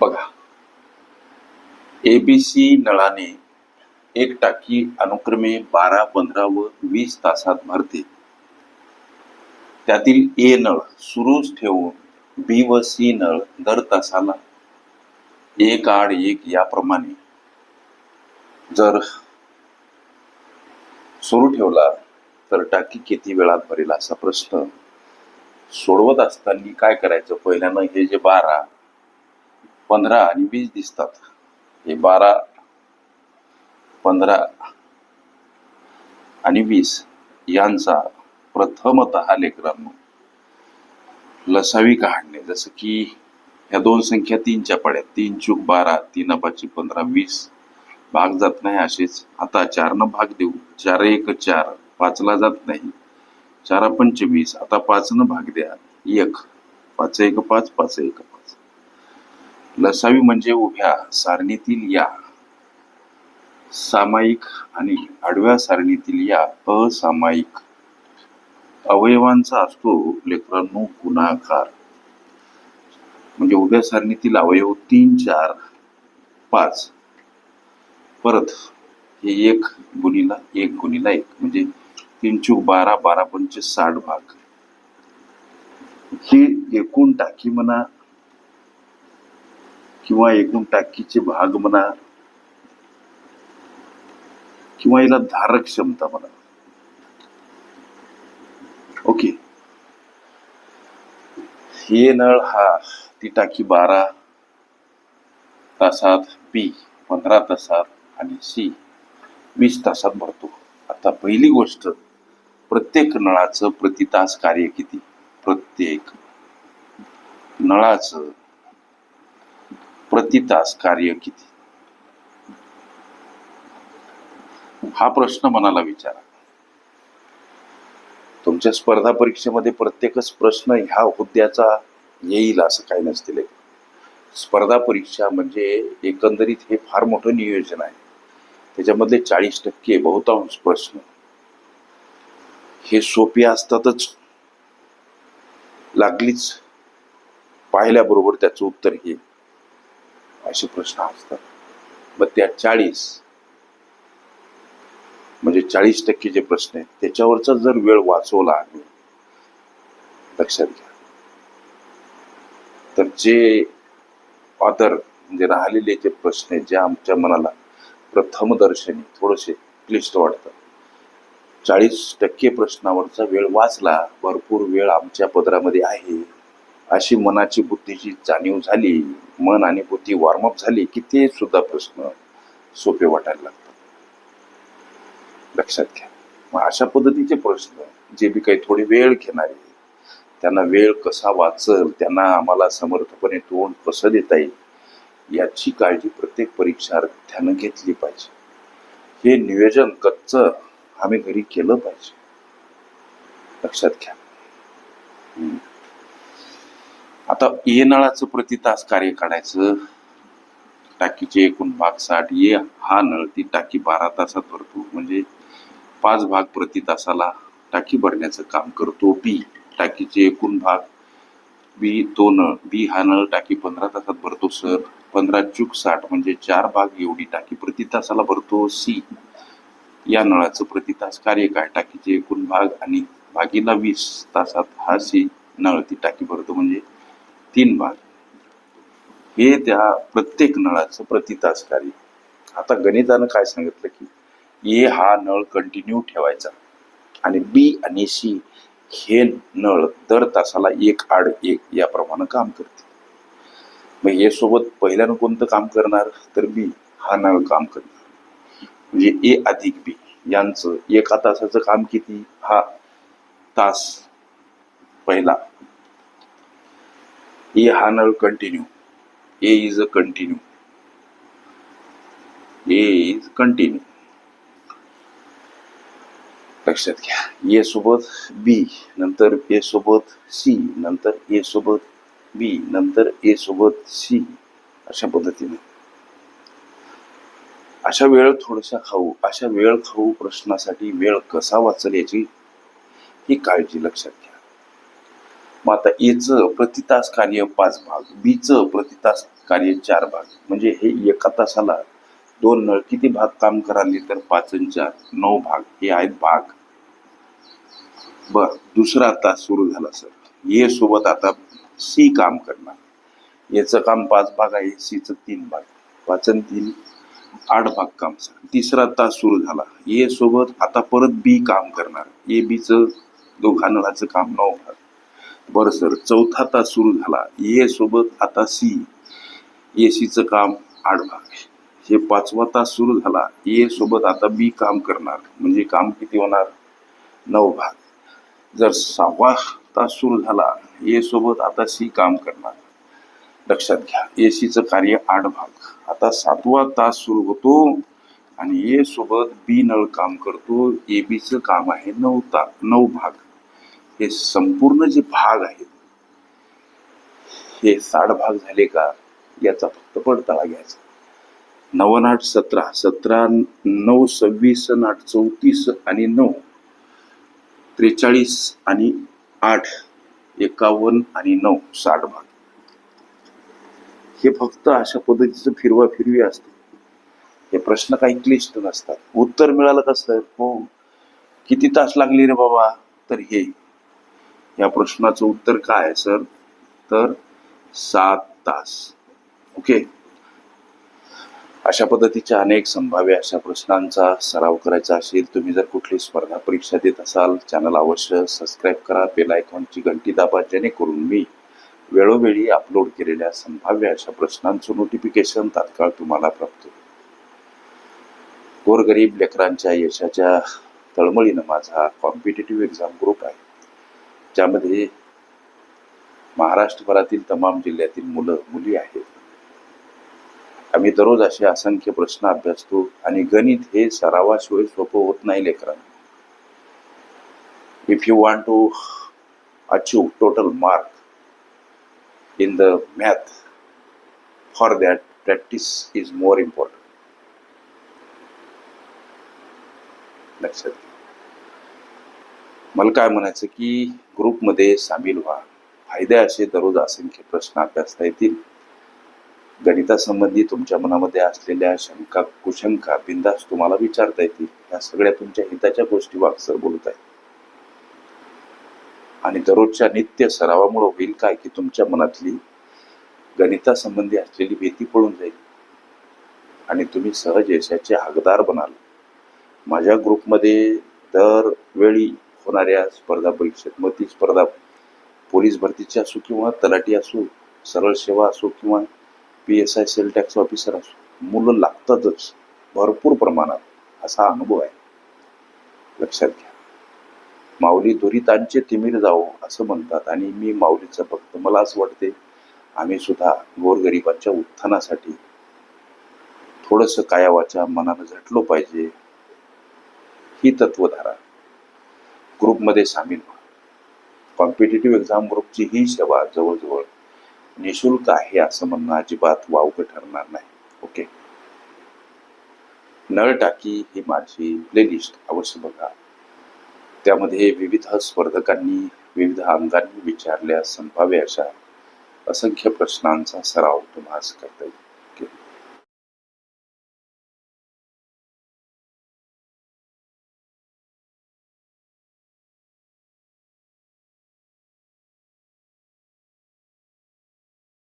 बघा. एबीसी नळाने एक टाकी अनुक्रमे बारा पंधरा व वीस तासात भरते. त्यातील ए नळ सुरूच ठेवून बी व सी नळ दर तासाला एक आड एक याप्रमाणे जर सुरू ठेवला तर टाकी किती वेळात भरेल असा प्रश्न सोडवत असताना काय करायचं? पहिल्यानं हे जे बारा पंधरा आणि वीस दिसतात. हे बारा पंधरा आणि वीस यांचा प्रथमत लेकरांनो लसावी काढणे जसं की ह्या दोन संख्या तीनच्या पाड्यात तीन चूक बारा तीन अपाची पंधरा वीस. भाग जात नाही असेच. आता चारनं भाग देऊ. चार एक चार. पाचला जात नाही. चारा पंचवीस. आता पाचनं भाग द्या. एक. पाच एक पाच पाच एक. लसावी म्हणजे उभ्या सारणीतील या. सामायिक आणि आडव्या सारणीतील या असामायिक अवयवांचा असतो लेकरांनो गुणाकार. म्हणजे उभ्या सारणीतील अवयव तीन चार पाच. परत हे एक गुणीला एक गुणीला एक. म्हणजे तीन चूक बारा बारा पंच साठ भाग. ही एकूण टाकी म्हणा किंवा एकूण टाकीचे भाग म्हणा किंवा याला धारक क्षमता म्हणा. ओके. हे नळ हा ती टाकी बारा तासात बी पंधरा तासात आणि सी वीस तासात भरतो. आता पहिली गोष्ट प्रत्येक नळाचं प्रति तास कार्य किती? प्रत्येक नळाचं प्रति तास कार्य किती? हा प्रश्न मनाला विचारा. तुमच्या स्पर्धा परीक्षेमध्ये प्रत्येकच प्रश्न ह्या हुद्द्याचा येईल असं काही नसतील स्पर्धा परीक्षा म्हणजे एकंदरीत हे फार मोठं नियोजन आहे. त्याच्यामधले चाळीस टक्के बहुतांश प्रश्न हे सोपे असतातच. लागलीच पाहिल्याबरोबर त्याचं उत्तर हे. असे प्रश्न असतात. मग त्या चाळीस म्हणजे चाळीस टक्के जे प्रश्न आहेत त्याच्यावरचा जर वेळ वाचवला आम्ही लक्षात घ्या. तर जे ऑदर म्हणजे राहिलेले जे प्रश्न आहेत जे आमच्या मनाला प्रथम दर्शनी थोडेसे क्लिष्ट वाटतात. चाळीस टक्के प्रश्नावरचा वेळ वाचला भरपूर वेळ आमच्या पदरामध्ये आहे अशी मनाची बुद्धीची जाणीव झाली मन आणि बुद्धी वॉर्मअप झाली की ते सुद्धा प्रश्न सोपे वाटायला लागतात. लक्षात घ्या. मग अशा पद्धतीचे प्रश्न जे बी काही थोडे वेळ घेणारे त्यांना वेळ कसा वाचल त्यांना आम्हाला समर्थपणे तोंड कसं देता येईल याची काळजी प्रत्येक परीक्षार्थ्यानं घेतली पाहिजे. हे नियोजन कच्च आम्ही घरी केलं पाहिजे. लक्षात घ्या. आता ए नळाचं प्रति तास कार्य काढायचं. टाकीचे एकूण भाग साठ ये हा नळ ती टाकी बारा तासात भरतो. म्हणजे पाच भाग प्रति तासाला टाकी भरण्याचं काम करतो बी. टाकीचे एकूण भाग बी तो नळ बी हा नळ टाकी पंधरा तासात भरतो सर. पंधरा चूक साठ म्हणजे चार भाग एवढी टाकी प्रति तासाला भरतो सी. या नळाचं प्रति तास कार्य काय? टाकीचे एकूण भाग आणि भागीला वीस तासात हा सी नळ ती टाकी भरतो. म्हणजे तीन भाग. हे त्या प्रत्येक नळाचं प्रतितास कार्य आता गणितानं काय सांगितलं की ए हा नळ कंटिन्यू ठेवायचा. आणि बी आणि सी हे नळ दर तासाला एक आड एक याप्रमाणे काम करते मग हे सोबत पहिल्यानं कोणतं काम करणार? तर बी हा नळ काम करणार. म्हणजे ए अधिक बी. यांचं एका तासाचं काम किती? हा तास पहिला. ए हा नळ continue A is a continue A is continue लक्षात घ्या. ए सोबत बी नंतर ए सोबत सी नंतर ए सोबत बी नंतर ए सोबत सी अशा पद्धतीने. अशा वेळ थोडासा खाऊ अशा वेळ खाऊ प्रश्नासाठी वेळ कसा वाचल याची ही काळजी लक्षात घ्या. मग आता एचं प्रति तास कार्य पाच भाग बीचं प्रतितास कार्य चार भाग. म्हणजे हे एका तासाला दोन नळ किती भाग काम कराले तर पाच आणि चार? नऊ भाग. हे आहेत भाग. बर दुसरा तास सुरू झाला सर. ए सोबत आता सी काम करणार. याचं काम पाच भाग आहे सीचं तीन भाग. पाच आणि तीन आठ भाग काम सर. तिसरा तास सुरू झाला. ए सोबत आता परत बी काम करणार. ए बीचं दोघा नळाचं काम नऊ भाग. बरं सर चौथा तास सुरू झाला. ए सोबत आता सी. ए. सीचं काम आठ भाग हे पाचवा तास सुरू झाला. ए. सोबत आता बी काम करणार. म्हणजे काम किती होणार? नऊ भाग. जर सहावा तास सुरू झाला ए सोबत आता सी काम करणार. लक्षात घ्या ए. सीचं कार्य आठ भाग आता सातवा तास सुरू होतो आणि ए सोबत बी नळ काम करतो. ए. बीचं काम आहे नऊ ता नऊ भाग. हे संपूर्ण जे भाग आहेत हे साठ भाग झाले का याचा फक्त पडताळा घ्यायचा. नवन आठ सतरा सतरा नऊ सव्वीस नाट आठ चौतीस आणि नऊ त्रेचाळीस आणि आठ एकावन्न आणि नऊ साठ भाग. हे फक्त अशा पद्धतीचं फिरवा फिरवी असते. हे प्रश्न काही क्लिष्ट नसतात. उत्तर मिळालं कसं? हो. किती तास लागले रे बाबा? तर हे. या प्रश्नाचं उत्तर काय आहे सर? तर सात तास. ओके? अशा पद्धतीच्या अनेक संभाव्य अशा प्रश्नांचा सराव करायचा असेल तुम्ही जर कुठली स्पर्धा परीक्षा देत असाल चॅनल अवश्य सबस्क्राईब करा बेल आयकॉनची घंटी दाबा जेणेकरून मी वेळोवेळी अपलोड केलेल्या संभाव्य अशा प्रश्नांचं नोटिफिकेशन तात्काळ तुम्हाला प्राप्त गोरगरीब लेकरांच्या यशाच्या तळमळीनं माझा कॉम्पिटेटिव्ह एक्झाम ग्रुप आहे. ज्यामध्ये महाराष्ट्रभरातील तमाम जिल्ह्यातील मुलं मुली आहेत. आम्ही दररोज असे असंख्य प्रश्न अभ्यासतो आणि गणित हे सरावाशिवाय सोपं होत नाही लेकरांना. If you want to achieve total mark in the math for that practice is more important लक्षात घ्या मला काय म्हणायचं की ग्रुपमध्ये सामील व्हा. फायदे असे दररोज असंख्य प्रश्न अभ्यासता येतील. गणितासंबंधी तुमच्या मनामध्ये असलेल्या शंका कुशंका बिंदास तुम्हाला विचारता येतील. या सगळ्या तुमच्या हिताच्या गोष्टी वाक्सर बोलत आहेत. आणि दररोजच्या नित्य सरावामुळे होईल काय की तुमच्या मनातली गणितासंबंधी असलेली भीती पळून जाईल. आणि तुम्ही सहज यशाचे हकदार बनाल. माझ्या ग्रुपमध्ये दरवेळी होणाऱ्या स्पर्धा परीक्षेत मग ती स्पर्धा पोलीस भरतीची असो किंवा तलाठी असो सरळ सेवा असो किंवा P S I sales tax officer असो मुलं लागतातच भरपूर प्रमाणात असा अनुभव आहे. लक्षात घ्या. माऊली दुरितांचे तिमीर जावो असं म्हणतात आणि मी माऊलीचं भक्त. मला असं वाटते आम्ही सुद्धा गोरगरिबांच्या उत्थानासाठी थोडंसं कायावाच्या मनानं झटलो पाहिजे. ही तत्वधारा. ग्रुपमध्ये सामील व्हा कॉम्पिटेटिव्ह एक्झाम ग्रुपची ही सेवा जवळजवळ निशुल्क आहे असं म्हणणं अजिबात वावगं ठरणार नाही. ओके नळ टाकी ही माझी प्लेलिस्ट अवश्य बघा. त्यामध्ये विविध स्पर्धकांनी विविध अंगांनी विचारल्या संभाव्य अशा असंख्य प्रश्नांचा सराव तुम्हाला करता येईल.